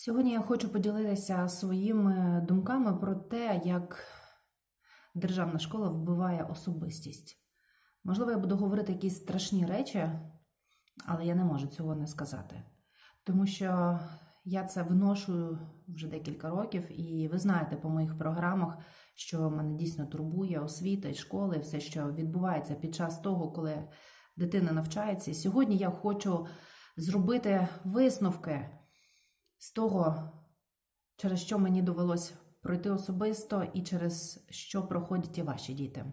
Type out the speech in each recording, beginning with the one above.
Сьогодні я хочу поділитися своїми думками про те, як державна школа вбиває особистість. Можливо, я буду говорити якісь страшні речі, але я не можу цього не сказати. Тому що я це виношу вже декілька років, і ви знаєте по моїх програмах, що мене дійсно турбує освіта і школи, все, що відбувається під час того, коли дитина навчається. Сьогодні я хочу зробити висновки з того, через що мені довелось пройти особисто і через що проходять і ваші діти.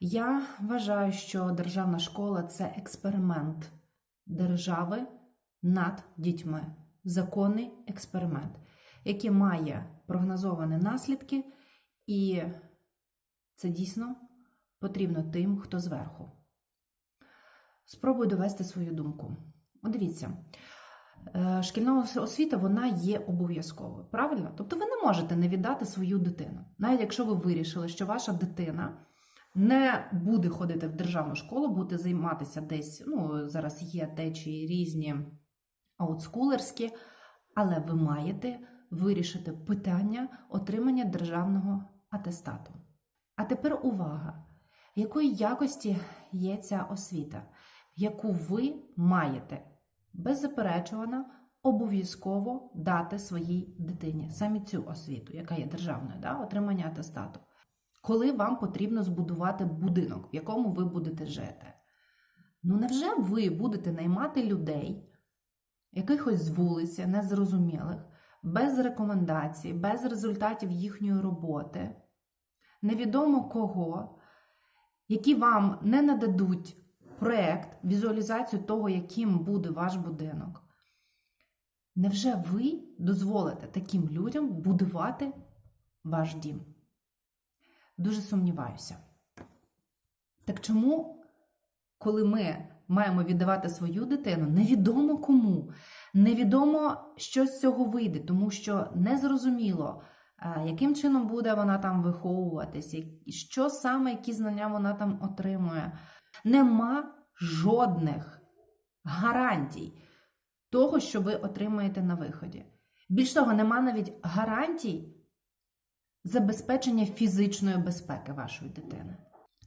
Я вважаю, що державна школа це експеримент держави над дітьми, законний експеримент, який має прогнозовані наслідки, і це дійсно потрібно тим, хто зверху. Спробую довести свою думку. От дивіться, шкільна освіта вона є обов'язковою, правильно? Тобто ви не можете не віддати свою дитину. Навіть якщо ви вирішили, що ваша дитина не буде ходити в державну школу, буде займатися десь, ну, зараз є течії різні аутскулерські, але ви маєте вирішити питання отримання державного атестату. А тепер увага! Якої якості є ця освіта, яку ви маєте беззаперечувано обов'язково дати своїй дитині саме цю освіту, яка є державною, да, отримання атестату, коли вам потрібно збудувати будинок, в якому ви будете жити. Ну невже ви будете наймати людей, якихось з вулиці, незрозумілих, без рекомендацій, без результатів їхньої роботи, невідомо кого, які вам не нададуть проект, візуалізацію того, яким буде ваш будинок. Невже ви дозволите таким людям будувати ваш дім? Дуже сумніваюся. Так чому, коли ми маємо віддавати свою дитину, невідомо кому, невідомо, що з цього вийде, тому що незрозуміло, а, яким чином буде вона там виховуватись, що саме, які знання вона там отримує. Нема жодних гарантій того, що ви отримаєте на виході. Більш того, нема навіть гарантій забезпечення фізичної безпеки вашої дитини.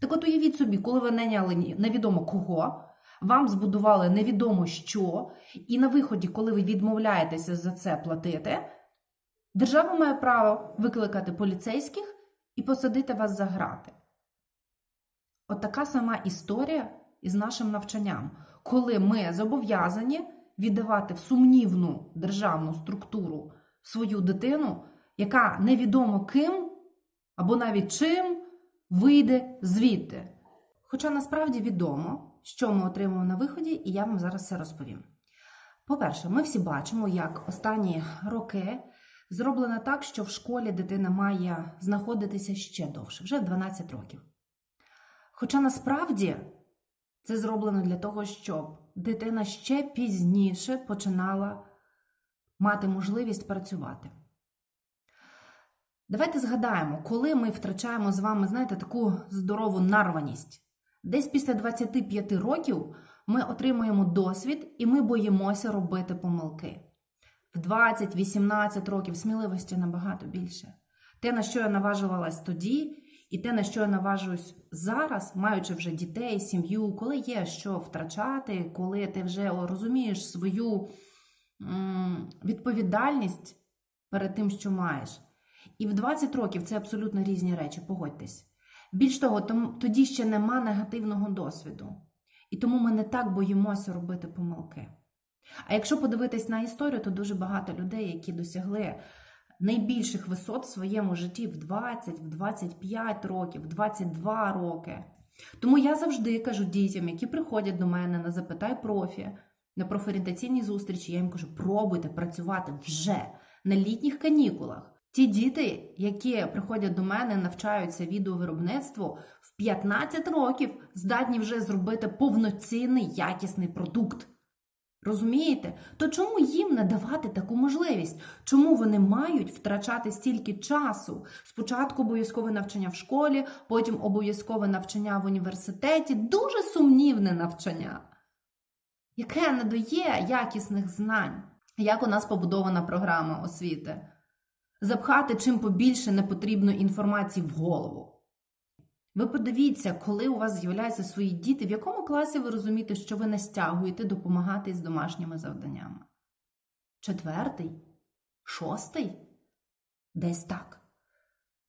Так от уявіть собі, коли ви наняли невідомо кого, вам збудували невідомо що, і на виході, коли ви відмовляєтеся за це платити, держава має право викликати поліцейських і посадити вас за грати. От така сама історія із нашим навчанням, коли ми зобов'язані віддавати в сумнівну державну структуру свою дитину, яка невідомо ким або навіть чим вийде звідти. Хоча насправді відомо, що ми отримуємо на виході, і я вам зараз це розповім. По-перше, ми всі бачимо, як останні роки зроблено так, що в школі дитина має знаходитися ще довше, вже 12 років. Хоча насправді це зроблено для того, щоб дитина ще пізніше починала мати можливість працювати. Давайте згадаємо, коли ми втрачаємо з вами, знаєте, таку здорову нарваність. Десь після 25 років ми отримуємо досвід і ми боїмося робити помилки. В 20-18 років сміливості набагато більше. Те, на що я наважувалась тоді, і те, на що я наважуюсь зараз, маючи вже дітей, сім'ю, коли є що втрачати, коли ти вже розумієш свою відповідальність перед тим, що маєш. І в 20 років це абсолютно різні речі, погодьтесь. Більш того, тоді ще нема негативного досвіду. І тому ми не так боїмося робити помилки. А якщо подивитись на історію, то дуже багато людей, які досягли найбільших висот в своєму житті в 20, в 25 років, в 22 роки. Тому я завжди кажу дітям, які приходять до мене на запитай профі, на профорієнтаційній зустрічі, я їм кажу, пробуйте працювати вже на літніх канікулах. Ті діти, які приходять до мене, навчаються відеовиробництву, в 15 років здатні вже зробити повноцінний якісний продукт. Розумієте? То чому їм не давати таку можливість? Чому вони мають втрачати стільки часу? Спочатку обов'язкове навчання в школі, потім обов'язкове навчання в університеті, дуже сумнівне навчання, яке не дає якісних знань. Як у нас побудована програма освіти? Запхати чим побільше непотрібної інформації в голову. Ви подивіться, коли у вас з'являються свої діти, в якому класі ви розумієте, що ви не стягуєте допомагати з домашніми завданнями? Четвертий? Шостий? Десь так.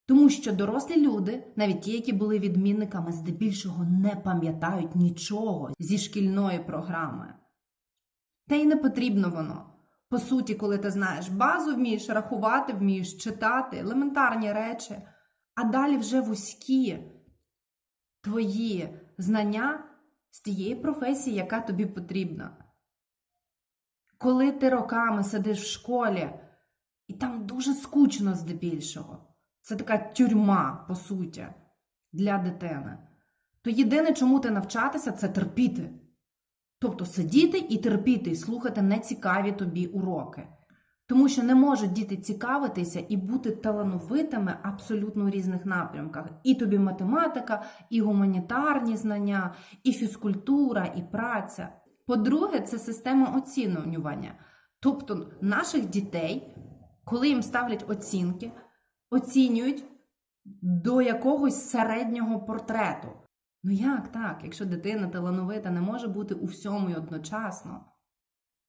Тому що дорослі люди, навіть ті, які були відмінниками, здебільшого не пам'ятають нічого зі шкільної програми. Та й не потрібно воно. По суті, коли ти знаєш базу, вмієш рахувати, вмієш читати, елементарні речі, а далі вже вузькі твої знання з тієї професії, яка тобі потрібна. Коли ти роками сидиш в школі, і там дуже скучно здебільшого, це така тюрма, по суті, для дитини, то єдине, чому ти навчатися, це терпіти. Тобто сидіти і терпіти, і слухати нецікаві тобі уроки. Тому що не можуть діти цікавитися і бути талановитими абсолютно у різних напрямках. І тобі математика, і гуманітарні знання, і фізкультура, і праця. По-друге, це система оцінювання. Тобто наших дітей, коли їм ставлять оцінки, оцінюють до якогось середнього портрету. Ну як так, якщо дитина талановита не може бути у всьому і одночасно?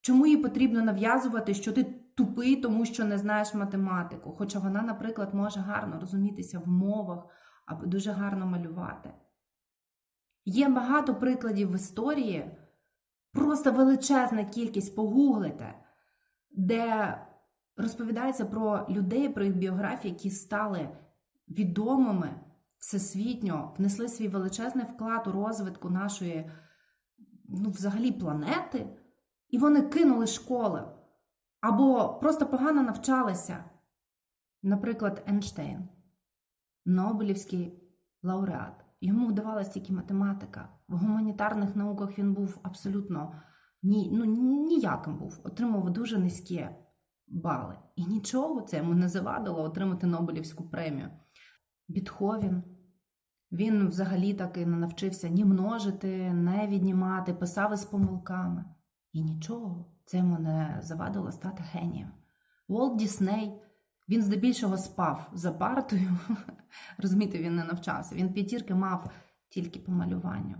Чому їй потрібно нав'язувати, що ти тупий, тому що не знаєш математику? Хоча вона, наприклад, може гарно розумітися в мовах або дуже гарно малювати. Є багато прикладів в історії, просто величезна кількість погуглите, де розповідається про людей, про їх біографії, які стали відомими всесвітньо, внесли свій величезний вклад у розвитку нашої, ну, взагалі, планети, і вони кинули школи або просто погано навчалися. Наприклад, Ейнштейн, Нобелівський лауреат. Йому вдавалася тільки математика. В гуманітарних науках він був абсолютно ні, ну, ніяким був, отримав дуже низькі бали. І нічого це йому не завадило отримати Нобелівську премію. Бітховен, він взагалі таки не навчився ні множити, не віднімати, писав із помилками. І нічого, це йому не завадило стати генієм. Волт Дісней, він здебільшого спав за партою. Розумієте, він не навчався. Він п'ятірки мав тільки по малюванню.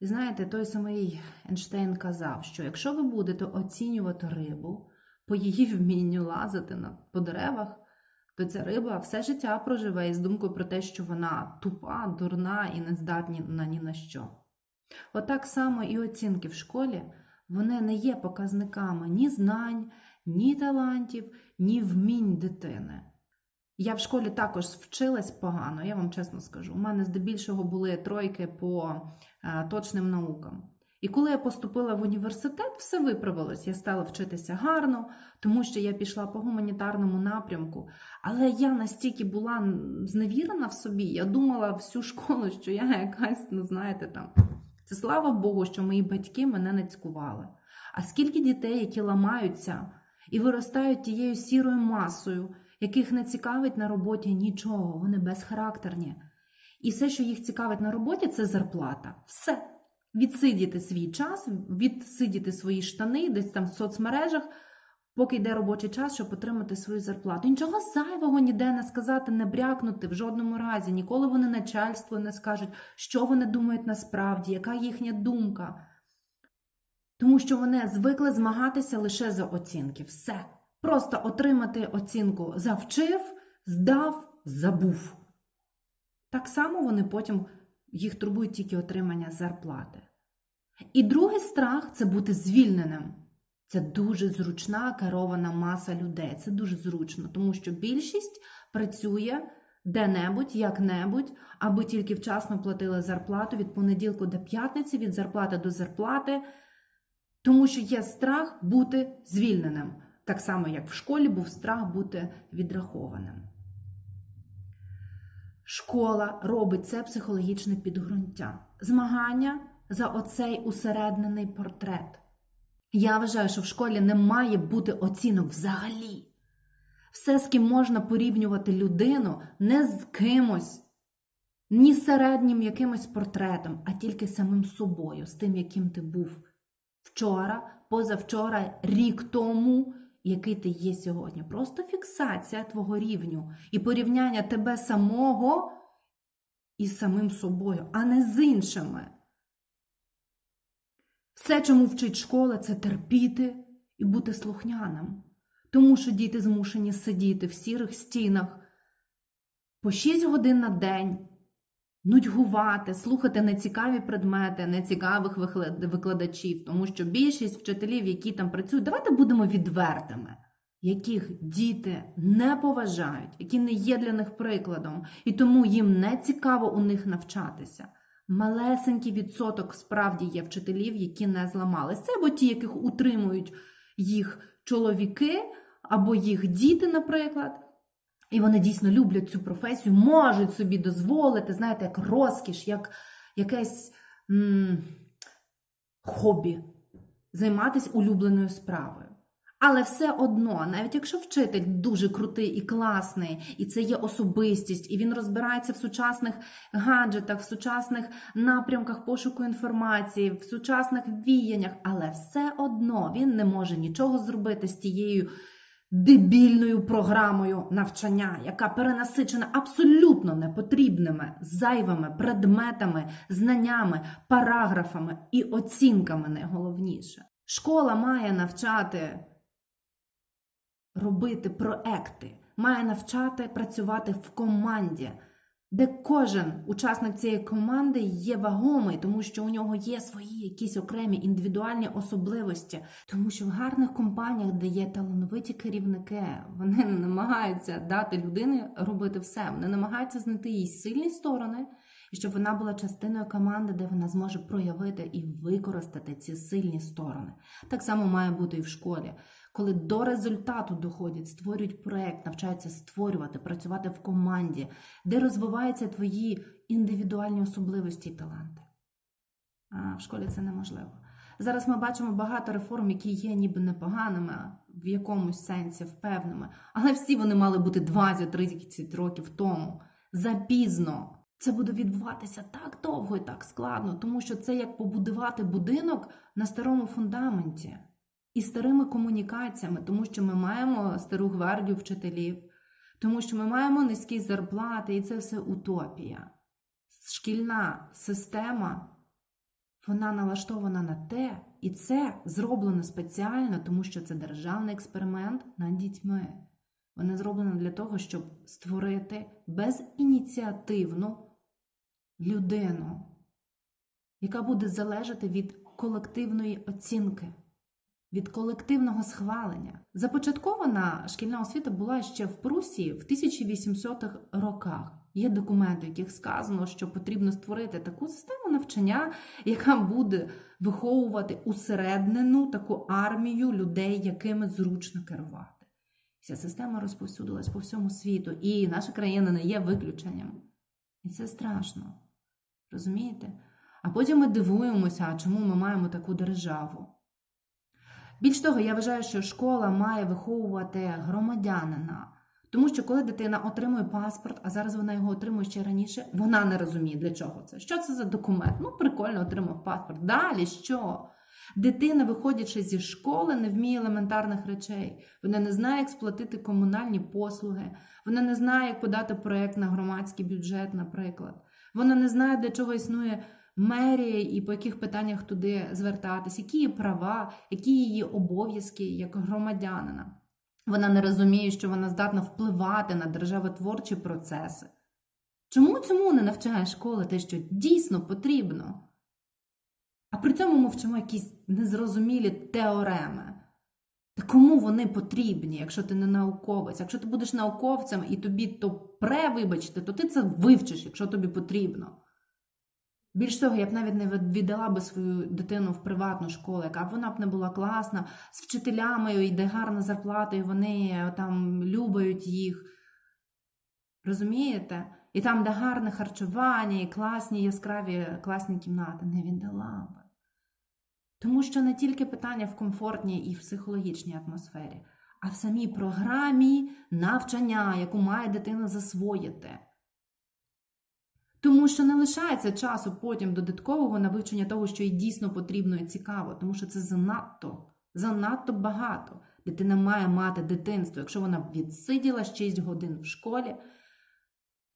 І знаєте, той самий Ейнштейн казав, що якщо ви будете оцінювати рибу по її вмінню лазити по деревах, то ця риба все життя проживе із думкою про те, що вона тупа, дурна і не здатна ні на що. Отак само і оцінки в школі вони не є показниками ні знань, ні талантів, ні вмінь дитини. Я в школі також вчилась погано, я вам чесно скажу. У мене здебільшого були тройки по е, точним наукам. І коли я поступила в університет, все виправилось. Я стала вчитися гарно, тому що я пішла по гуманітарному напрямку. Але я настільки була зневірена в собі, я думала всю школу, що я якась, ну знаєте, там. Це слава Богу, що мої батьки мене не цькували. А скільки дітей, які ламаються і виростають тією сірою масою, яких не цікавить на роботі нічого, вони безхарактерні. І все, що їх цікавить на роботі, це зарплата. Все. Відсидіти свій час, відсидіти свої штани десь там в соцмережах, поки йде робочий час, щоб отримати свою зарплату. Нічого зайвого ніде не сказати, не брякнути в жодному разі. Ніколи вони начальству не скажуть, що вони думають насправді, яка їхня думка. Тому що вони звикли змагатися лише за оцінки. Все. Просто отримати оцінку завчив, здав, забув. Так само вони потім їх турбують тільки отримання зарплати. І другий страх це бути звільненим. Це дуже зручна керована маса людей. Це дуже зручно, тому що більшість працює де-небудь, як-небудь, аби тільки вчасно платили зарплату від понеділку до п'ятниці, від зарплати до зарплати, тому що є страх бути звільненим. Так само, як в школі був страх бути відрахованим. Школа робить це психологічне підґрунтя. Змагання за оцей усереднений портрет. Я вважаю, що в школі не має бути оцінок взагалі. Все, з ким можна порівнювати людину, не з кимось, ні середнім якимось портретом, а тільки самим собою, з тим, яким ти був вчора, позавчора, рік тому який ти є сьогодні. Просто фіксація твого рівню і порівняння тебе самого із самим собою, а не з іншими. Все, чому вчить школа, це терпіти і бути слухняним. Тому що діти змушені сидіти в сірих стінах по 6 годин на день, нудьгувати, слухати нецікаві предмети, нецікавих викладачів, тому що більшість вчителів, які там працюють, давайте будемо відвертими, яких діти не поважають, які не є для них прикладом, і тому їм не цікаво у них навчатися. Малесенький відсоток справді є вчителів, які не зламались. Це або ті, яких утримують їх чоловіки, або їх діти, наприклад. І вони дійсно люблять цю професію, можуть собі дозволити, знаєте, як розкіш, як якесь м- хобі, займатися улюбленою справою. Але все одно, навіть якщо вчитель дуже крутий і класний, і це є особистість, і він розбирається в сучасних гаджетах, в сучасних напрямках пошуку інформації, в сучасних віяннях, але все одно він не може нічого зробити з тією дебільною програмою навчання, яка перенасичена абсолютно непотрібними зайвими предметами, знаннями, параграфами і оцінками найголовніше. Школа має навчати робити проекти, має навчати працювати в команді, де кожен учасник цієї команди є вагомий, тому що у нього є свої якісь окремі індивідуальні особливості. Тому що в гарних компаніях, де є талановиті керівники, вони не намагаються дати людині робити все. Вони намагаються знайти її сильні сторони, і щоб вона була частиною команди, де вона зможе проявити і використати ці сильні сторони. Так само має бути і в школі. Коли до результату доходять, створюють проект, навчаються створювати, працювати в команді, де розвиваються твої індивідуальні особливості і таланти. А в школі це неможливо. Зараз ми бачимо багато реформ, які є ніби непоганими, в якомусь сенсі впевненими, але всі вони мали бути 20-30 років тому. Запізно. Це буде відбуватися так довго і так складно, тому що це як побудувати будинок на старому фундаменті і старими комунікаціями, тому що ми маємо стару гвардію вчителів, тому що ми маємо низькі зарплати, і це все утопія. Шкільна система вона налаштована на те, і це зроблено спеціально, тому що це державний експеримент над дітьми. Вона зроблена для того, щоб створити безініціативну людину, яка буде залежати від колективної оцінки, від колективного схвалення. Започаткована шкільна освіта була ще в Прусії в 1800-х роках. Є документи, в яких сказано, що потрібно створити таку систему навчання, яка буде виховувати усереднену таку армію людей, якими зручно керувати. Ця система розповсюдилась по всьому світу, і наша країна не є виключенням. І це страшно. Розумієте? А потім ми дивуємося, чому ми маємо таку державу. Більш того, я вважаю, що школа має виховувати громадянина. Тому що коли дитина отримує паспорт, а зараз вона його отримує ще раніше, вона не розуміє, для чого це. Що це за документ? Ну, прикольно отримав паспорт. Далі що? Дитина, виходячи зі школи, не вміє елементарних речей. Вона не знає, як сплатити комунальні послуги, вона не знає, як подати проєкт на громадський бюджет, наприклад. Вона не знає, для чого існує мерія і по яких питаннях туди звертатись, які її права, які її обов'язки як громадянина. Вона не розуміє, що вона здатна впливати на державотворчі процеси. Чому цьому не навчає школа те, що дійсно потрібно? А при цьому ми вчимо якісь незрозумілі теореми. Та кому вони потрібні, якщо ти не науковець? Якщо ти будеш науковцем і тобі то пре, вибачте, то ти це вивчиш, якщо тобі потрібно. Більш того, я б навіть не віддала би свою дитину в приватну школу, яка б вона б не була класна, з вчителями, і де гарна зарплата, і вони там любають їх. Розумієте? І там, де гарне харчування, і класні, яскраві, класні кімнати, не віддала би. Тому що не тільки питання в комфортній і психологічній атмосфері, а в самій програмі навчання, яку має дитина засвоїти. Тому що не лишається часу потім додаткового на вивчення того, що їй дійсно потрібно і цікаво, тому що це занадто, занадто багато. Дитина має мати дитинство. Якщо вона відсиділа 6 годин в школі,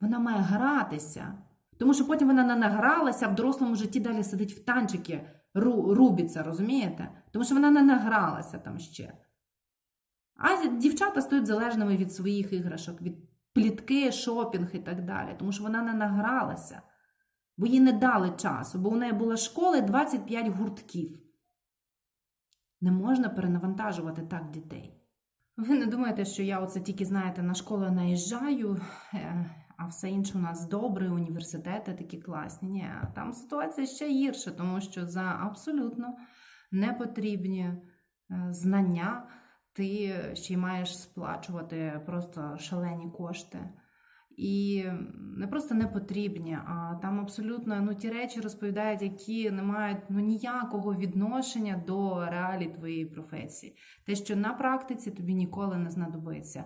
вона має гратися. Тому що потім вона не награлася, в дорослому житті далі сидить в танчики, ру, рубиться, розумієте? Тому що вона не награлася там ще. А дівчата стають залежними від своїх іграшок, від плітки, шопінг і так далі, тому що вона не награлася, бо їй не дали часу, бо у неї була школа 25 гуртків. Не можна перенавантажувати так дітей. Ви не думаєте, що я оце тільки, знаєте, на школу наїжджаю, е, а все інше у нас добре, університети такі класні. Ні, там ситуація ще гірша, тому що за абсолютно непотрібні е, знання ти ще й маєш сплачувати просто шалені кошти. І не просто не потрібні, а там абсолютно ну, ті речі розповідають, які не мають ну, ніякого відношення до реалій твоєї професії. Те, що на практиці тобі ніколи не знадобиться.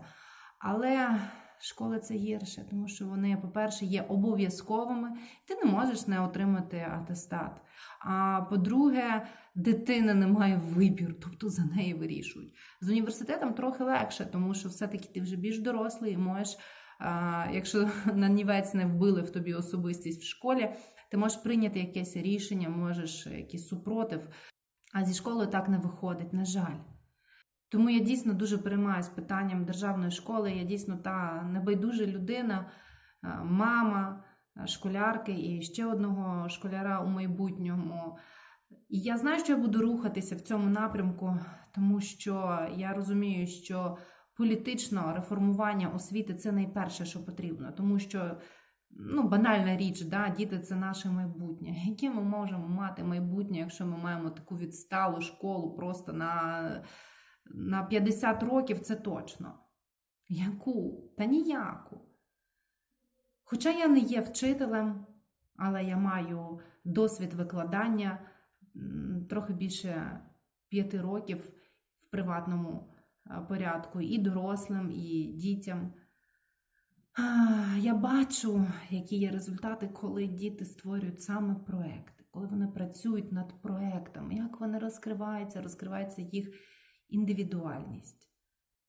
Але школи це гірше, тому що вони, по-перше, є обов'язковими, і ти не можеш не отримати атестат. А по-друге, дитина не має вибір, тобто за неї вирішують. З університетом трохи легше, тому що все-таки ти вже більш дорослий і можеш. А, Якщо на нівець не вбили в тобі особистість в школі, ти можеш прийняти якесь рішення, можеш якийсь супротив. А зі школою так не виходить, на жаль. Тому я дійсно дуже переймаюсь питанням державної школи. Я дійсно та небайдужа людина, мама, школярки і ще одного школяра у майбутньому. І я знаю, що я буду рухатися в цьому напрямку, тому що я розумію, що політично реформування освіти це найперше, що потрібно, тому що ну, банальна річ, да, діти це наше майбутнє. Яке ми можемо мати майбутнє, якщо ми маємо таку відсталу школу просто на, на 50 років, це точно. Яку? Та ніяку. Хоча я не є вчителем, але я маю досвід викладання трохи більше п'яти років в приватному порядку і дорослим, і дітям. Я бачу, які є результати, коли діти створюють саме проекти, коли вони працюють над проектами, як вони розкриваються, розкривається їх індивідуальність.